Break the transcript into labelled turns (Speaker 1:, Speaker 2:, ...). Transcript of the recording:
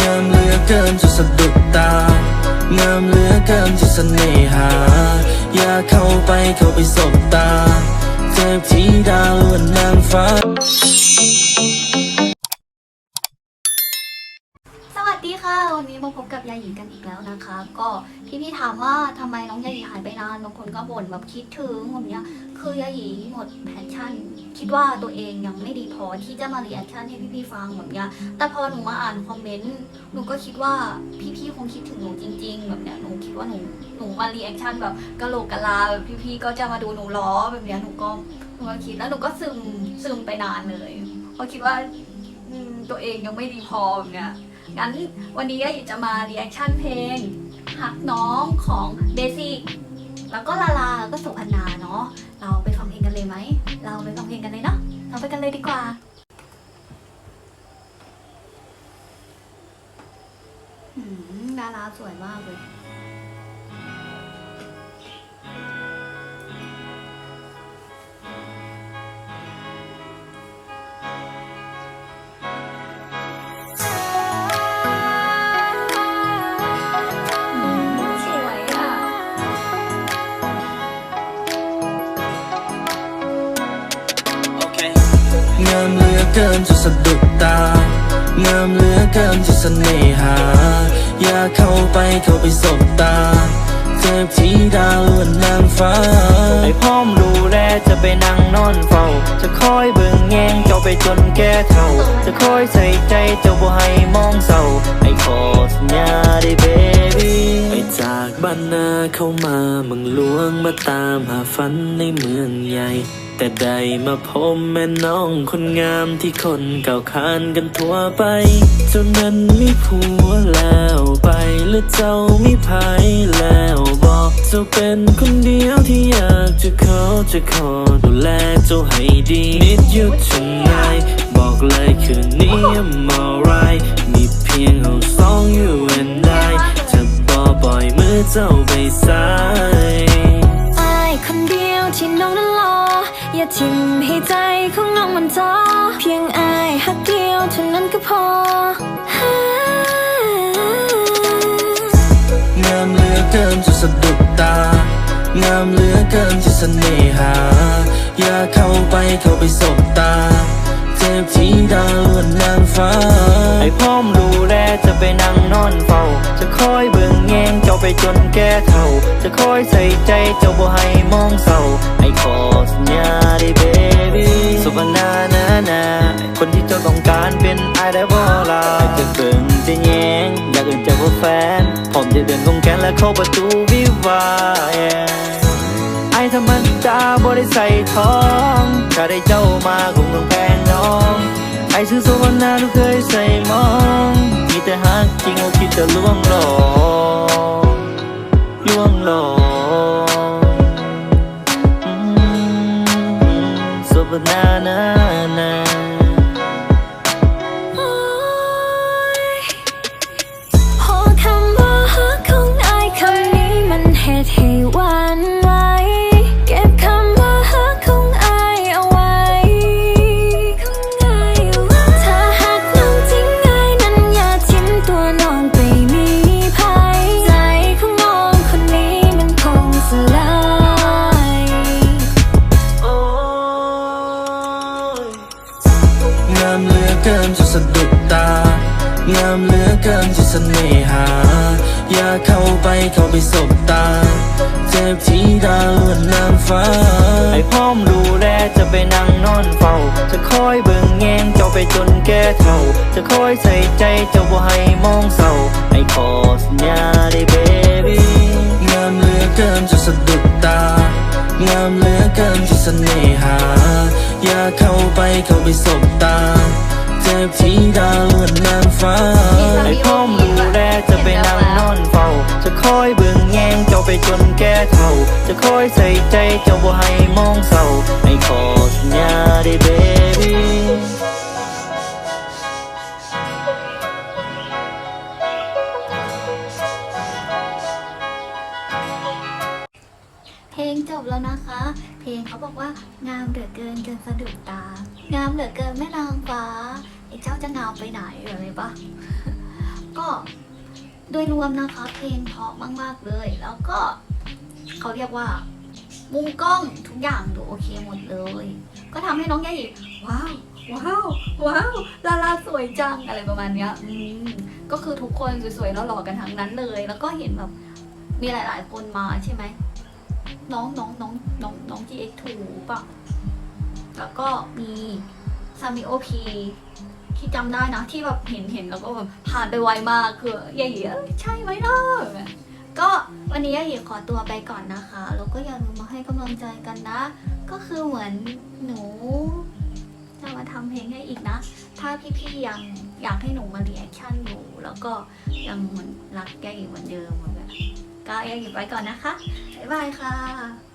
Speaker 1: งามเหลือเกินจะสะดุดตางามเหลือเกินจะเสน่หา อยากเข้าไปเข้าไปสบตาเทพธิดาล้วนนางฟ้า
Speaker 2: วันนี้มาพบกับยาหยีกันอีกแล้วนะคะ ก็พี่พี่ถามว่าทำไมน้องยาหยีหายไปนานบางคนก็บ่นแบบคิดถึงแบบเนี้ยคือยาหยีหมดแพชชั่น คิดว่าตัวเองยังไม่ดีพอที่จะมารีแอคชั่นให้พี่พี่ๆฟังแบบเนี้ยแต่พอหนูมาอ่านคอมเมนต์หนูก็คิดว่าพี่พี่ๆคงคิดถึงหนูจริง ๆ แบบเนี้ยหนูคิดว่าหนูหนูมารีแอคชั่นแบบกะโหลกกะลาแบบพี่พี่ๆก็จะมาดูหนูล้อแบบเนี้ยหนูก็หนูก็คิดแล้วหนูก็ซึมซึมไปนานเลยเพราะคิดว่า ตัวเองยังไม่ดีพอแบบเนี้ย งั้นวันนี้ก็อยาจะมารีแอคชั่นเพลงหักน้องของเบสิกแล้วก็ลาลาแล้วก็สุพรรณาเนาะ เราไปฟังเพลงกันเลยไหม เราไปฟังเพลงกันเลยเนาะ เราไปกันเลยดีกว่าหืมดาราสวยมากเลย
Speaker 1: เกินจะสะดุดตางามเหลือเกินจะเสน่หา อยากเข้าไปเข้าไปสบตาเทพธิดาล้วนนางฟ้า
Speaker 3: ให้พร้อมดูแลจะไปนั่งนอนเฝ้า จะคอยเบิ่งแยงเจ้าไปจนแก่เท่า จะคอยใส่ใจเจ้าบ่ให้มองเศร้าให้ขอสัญญาได้เบบี้
Speaker 1: ไปจากบ้านนาเข้ามามืองลวงมาตามหาฝันในเมืองใหญ่ แต่ได้มาพบแม่น้องคนงามที่คนเก่าคานกันทั่วไป เจ้านั้นมีผัวแล้วไปหรือเจ้ามีภัยแล้วบอกเจ้าเป็นคนเดียวที่อยากจะขอจะขอดูแลเจ้าให้ดีนิดหยุดฉันไงบอกเลยคืนนี้ I'm alright มีเพียงเราสอง you and I จะบอปล่อยมือเจ้าไปสาย
Speaker 4: ทิมให้ใจของน้องมันท้อเพียงอายหักเดียวเท่านั้นก็พอ
Speaker 1: งามเหลือเกินจะสะดุดตางามเหลือเกินจะเสน่หา อย่าเข้าไปเข้าไปสบตา เจ็บทพธิดาวลวนนางฟ้า
Speaker 3: ให้พร้อมดูแลจะไปนั่งนอนเฝ้า จะคอย ไปจนแก่เท่า จะคอยใส่ใจเจ้าบ่ให้มองเศร้าให้ขอสัญญาได้เบบี้สุวรรณานะนะคนที่เจ้าต้องการเป็นไอายได้บ่ล่ะจะเบิ่งจะแยงอยากเอื่นเจ้าว่าแฟนพร้อมจะเดินลงแกนและเข้าประตูวิวาไอ้ธรรมดาบ่ได้ใส่ท้องถ้าได้เจ้ามาคงต้องแพงน้องไอ้ชื่อสวรรณาทุกเคยใส่มอง มีแต่ฮักจริงเอาคิดจะล่วงหลอก กิน
Speaker 4: จะ
Speaker 1: สะดุดตางามเหลือเกินจะเสน่หา อยากเข้าไปเข้าไปสบตาเทพธิดาล้วนนางฟ้า
Speaker 3: ให้พร้อมดูแลจะไปนั่งนอนเฝ้า จะคอยเบิ่งแยงเจ้าไปจนแก่เท่า จะคอยใส่ใจเจ้าบ่ให้มองเศร้าให้ขอสัญญาได้เบบี้
Speaker 1: งามเหลือเกินจะสะดุดตางามเหลือเกินจะเสน่หา อยากเข้าไปเข้าไปสบตาเทพ ธิดาล้วนนางฟ้า
Speaker 3: ให้พร้อมดูแลจะไปนั่งนอนเฝ้า จะคอยเบิ่งแยงเจ้าไปจนแก่เท่า จะคอยใส่ใจเจ้าบ่ให้มองเศร้าให้ขอสัญญาได้เบบี้
Speaker 2: เพลงจบแล้วนะคะ เพลงเขาบอกว่างามเหลือเกินจนสะดุดตา งามเหลือเกินแม่นางฟ้า ไอ้เจ้าจะงาไปไหนอะไรปะก็โดยรวมนะคะเพลงเพราะมาก ๆ เลย แล้วก็เขาเรียกว่า มุมกล้องทุกอย่างดูโอเคหมดเลย ก็ทำให้น้องยาหยีว้าวว้าวว้าวลาลาสวยจังอะไรประมาณเนี้ยอืมก็คือทุกคนสวยๆแล้วหล่อกันทั้งนั้นเลย แล้วก็เห็นแบบมีหลายๆคนมาใช่ไหมน้องน้องน้องน้องน้อง GX2 ป่ะ แล้วก็มีซามิโอพี ที่จำได้นะที่แบบเห็นเห็นแล้วก็แบบผ่านไปไวมากคือยายหยีเอ้ยใช่ไหมล่ะก็วันนี้ยายหยีขอตัวไปก่อนนะคะแล้วก็อย่าลืมมาให้กำลังใจกันนะ ก็คือเหมือนหนูจะมาทำเพลงให้อีกนะ ถ้าพี่ๆยังอยากให้หนูมาเรีแอคชั่นอยู่แล้วก็ยังเหมือนรักแกอยู่เหมือนเดิมแบบก็ยังอยู่ไปก่อนนะคะบ๊ายบายค่ะ